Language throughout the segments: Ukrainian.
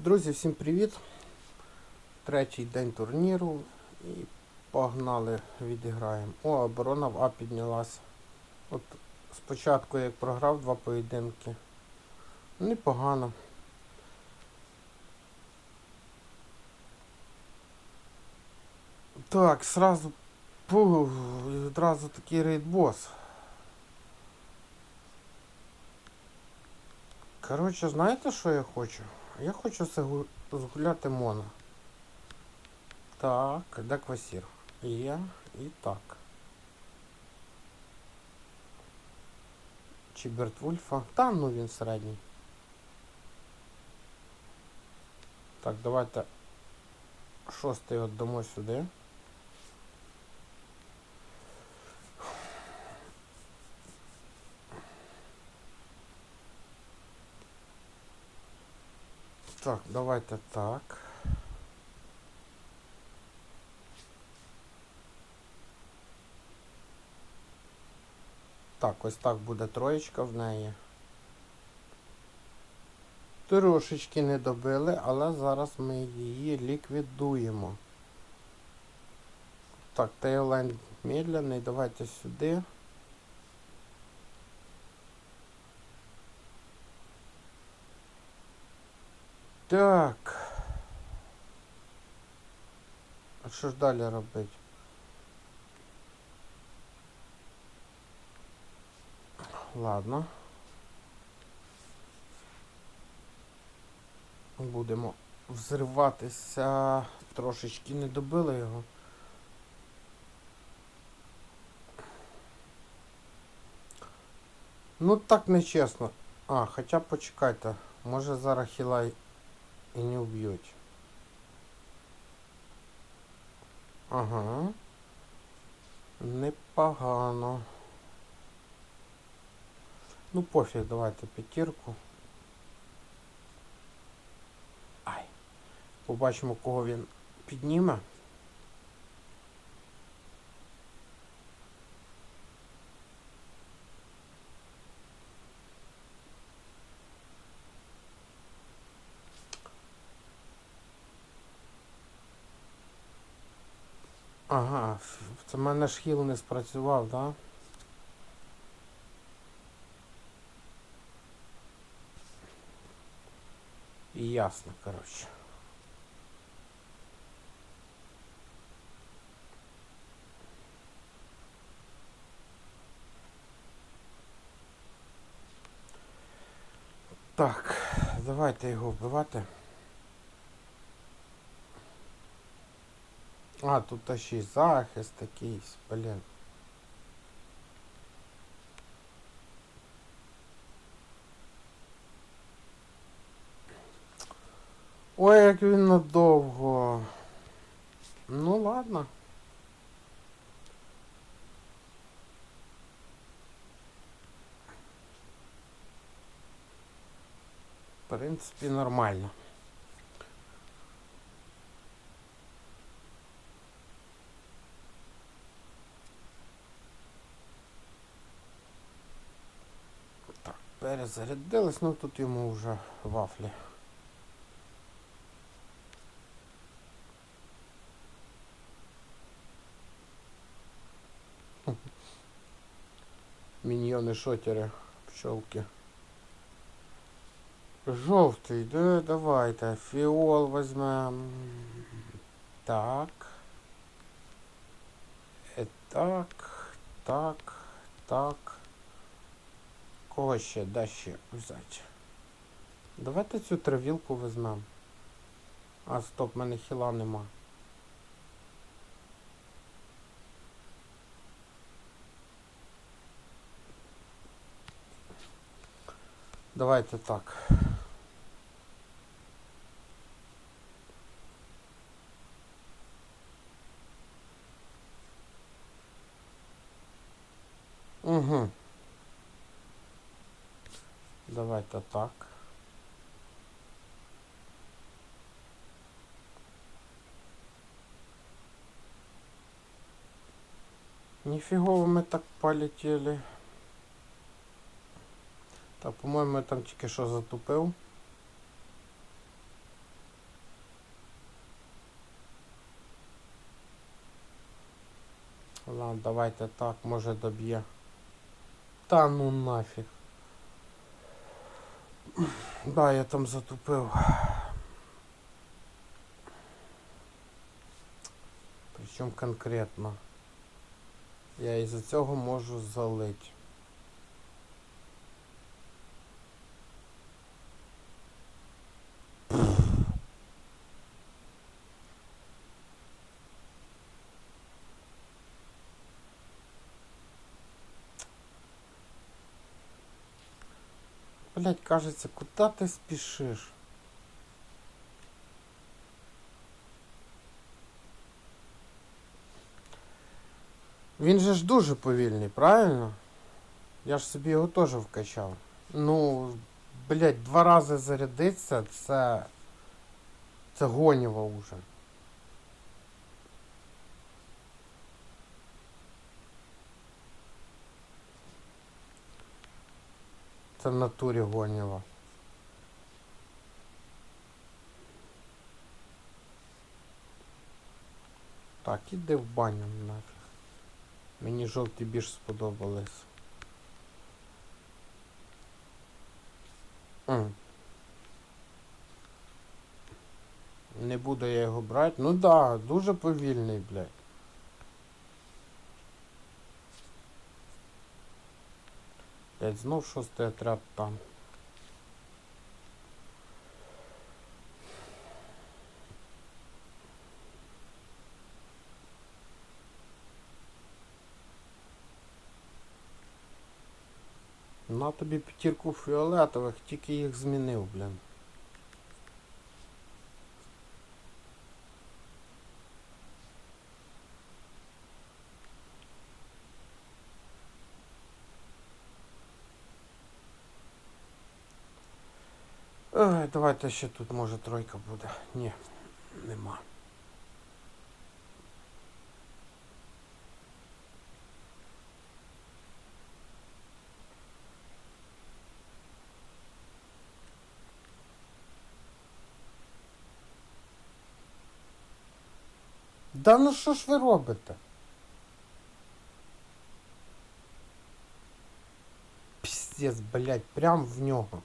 Друзі, всім привіт! Третій день турніру і погнали, відіграємо. О, оборона в А піднялась. От спочатку як програв два поєдинки. Непогано. Так, сразу одразу такий рейдбос. Коротше, знаєте, що я хочу? Я хочу згуляти моно. Так, де квасір? Є і так. Чи Бертвульфа? Та ну він середній. Так, давайте шостий отдамо сюди. Так, давайте так. Так, ось так буде троєчка в неї. Трошечки не добили, але зараз ми її ліквідуємо. Так, Тейлайн медленний, давайте сюди. Так. А що ж далі робити? Ладно. Будемо взриватися. Трошечки не добили його. Ну так нечесно. А, хоча почекайте. Може зараз хілай і не вб'ють. Ага. Непогано. Ну пофіг, давайте п'ятірку. Ай. Побачимо, кого він підніме. Ага, це в мене ж хіл не спрацював, да? Ясно, коротше. Так, давайте його вбивати. А, тут та ще й захист якийсь, блін. Ой, як він надовго. Ну ладно. В принципі, нормально. перезарядились, ну тут йому вже вафлі. Міньйони шотери, пчелки. Жовтий, да, давайте. Фіол візьмем. Так. Е, так, так, так. Кого ще? Де ще взяти? Давайте цю травілку візьмем. А, стоп, в мене хіла нема. Давайте так. Угу. Давайте так. Нифигово мы так полетели. Та, по моему я там тільки що затупив. Ладно, давайте так, може доб'є. Та ну нафіг. Да, я там затупив. Причому конкретно. Я із-за цього можу залить. Блять, кажется, куда ты спешишь? Він же ж дуже повільний, правильно? Я ж собі його теж вкачав. Ну, блять, два рази зарядиться, це. Це гоніво уже. Це в натурі гоніво. Так, іди в баню нафіг. Мені жовті більш сподобались. М. Не буду я його брати. Ну да, дуже повільний, блядь. Блядь, знов шостая трапа. там. На тобі п'ятірку фіолетових, тільки їх змінив, блін. Давайте ще тут може тройка буде. Ні, нема. Да ну що ж ви робите? Піздець, блядь, прям в нього.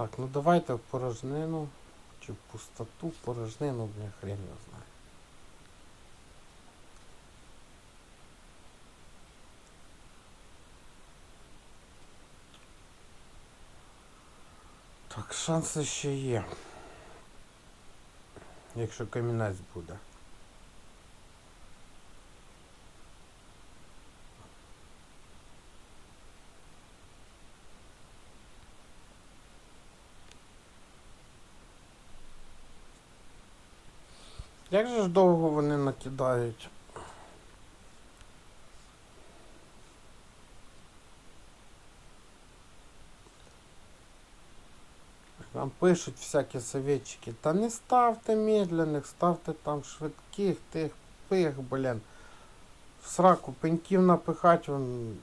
Так, ну давайте порожнину. Чи пустоту, порожнину, бля, хрен його знає. Так, шанси ще є. Якщо камінець буде. Як же ж довго вони накидають? Там пишуть всякі советчики. Та не ставте медленних, ставте там швидких, тих пих, блін. В сраку пеньків напихать вон.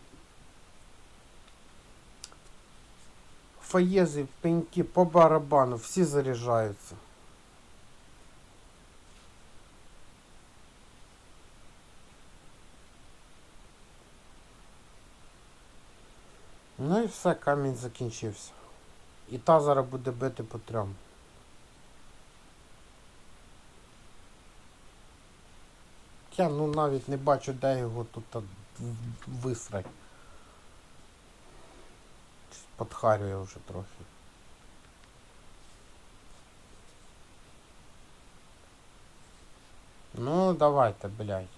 Фаєзи, пеньки по барабану, всі заряджаються. Ну і все, камінь закінчився. І та зараз буде бити по трьом. Я ну навіть не бачу, де його тут висрать. Подхарює вже трохи. Ну, давайте, блядь.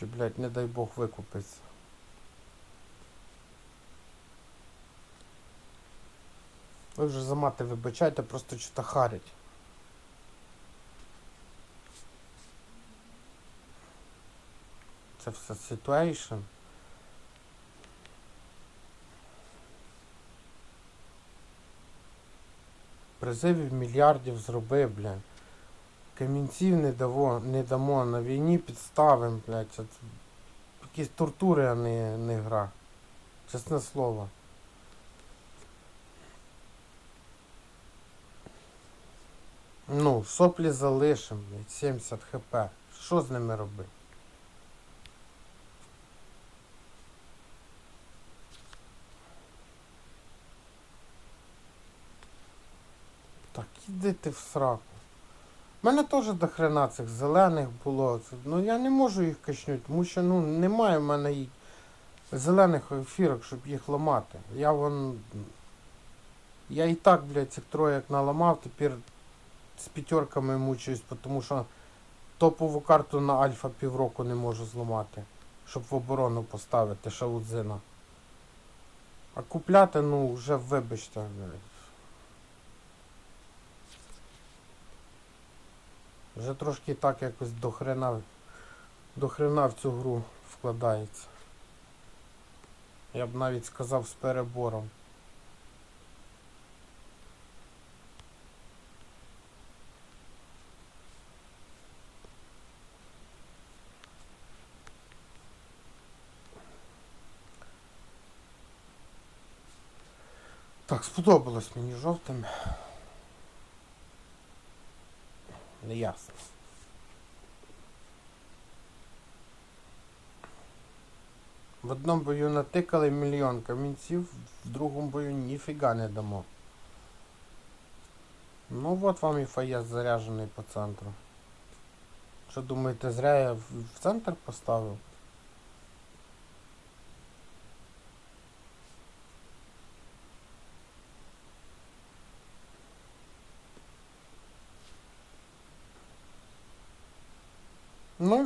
Гроші, блядь, не дай Бог викупиться. Ви вже за мати вибачайте, просто чого харять. Це все ситуейшн. Призивів мільярдів зроби, блядь. Камінців не дамо, не дамо, на війні підставим, блядь. Якісь тортури, а не, не гра. Чесне слово. Ну, соплі залишим, блядь, 70 хп. Що з ними робити? Так, іди ти в сраку. У мене теж до хрена цих зелених було. Ну я не можу їх качнути, тому що ну немає в мене зелених ефірок, щоб їх ламати. Я вон. Я і так, блядь, цих троєк наламав, тепер з п'ятерками мучаюсь, тому що топову карту на альфа півроку не можу зламати, щоб в оборону поставити шаудзина. А купляти, ну, вже вибачте, блядь. Вже трошки так якось до хрена, до хрена в цю гру вкладається. Я б навіть сказав з перебором. Так, сподобалось мені жовтим. Не ясно. В одному бою натикали мільйон камінців, в другому бою ніфіга не дамо. Ну от вам і фаєс заряжений по центру. Що думаєте, зря я в центр поставив?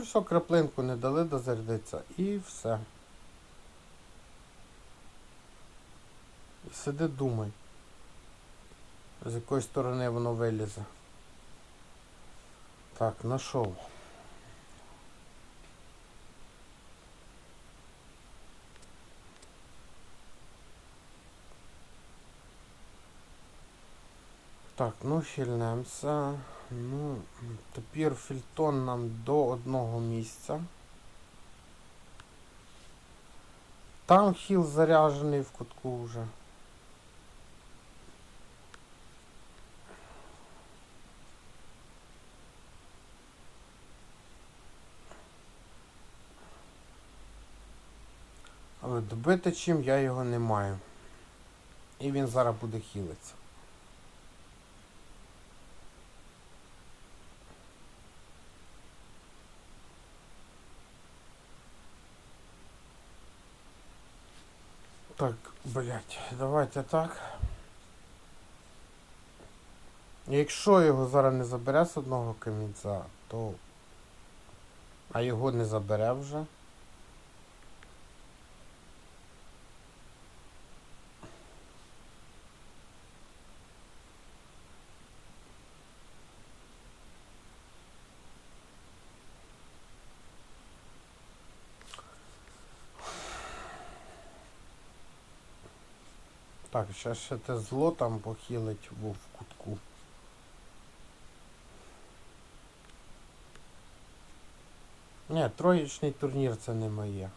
Все, краплинку не дали дозарядитися і все. І сиди думай. З якої сторони воно вилізе. Так, знайшов. Так, ну хильнемося. Ну, тепер фільтон нам до одного місця. Там хіл заряджений в кутку вже. Але добити чим я його не маю. І він зараз буде хілитися. Так, блять, давайте так. Якщо його зараз не забере з одного камінця, то. А його не забере вже. Так, ще ще те зло там похилить в, кутку. Ні, троєчний турнір це не моє.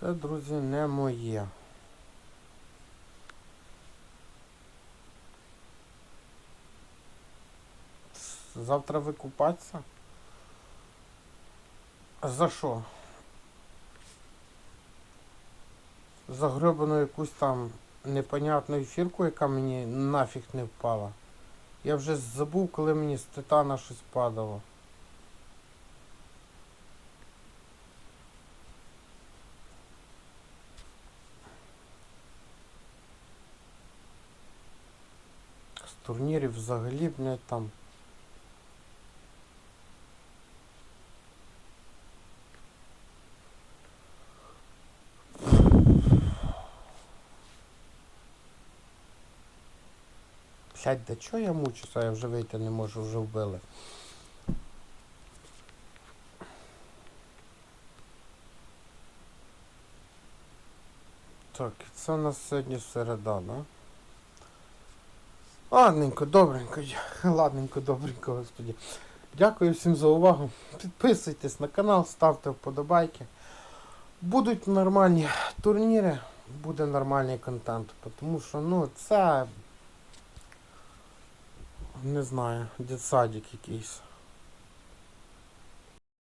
Це, друзі, не моє. Завтра викупатися? За що? За гребану якусь там непонятну ефірку, яка мені нафіг не впала. Я вже забув, коли мені з титана щось падало. З турнірів взагалі, блядь, там Блядь, да чого я мучуся, я вже вийти не можу, вже вбили. Так, це у нас сьогодні середа, да? Ладненько, добренько, ладненько, добренько, господі. Дякую всім за увагу. Підписуйтесь на канал, ставте вподобайки. Будуть нормальні турніри, буде нормальний контент. Тому що, ну, це. Не знаю, дитсадик якийсь.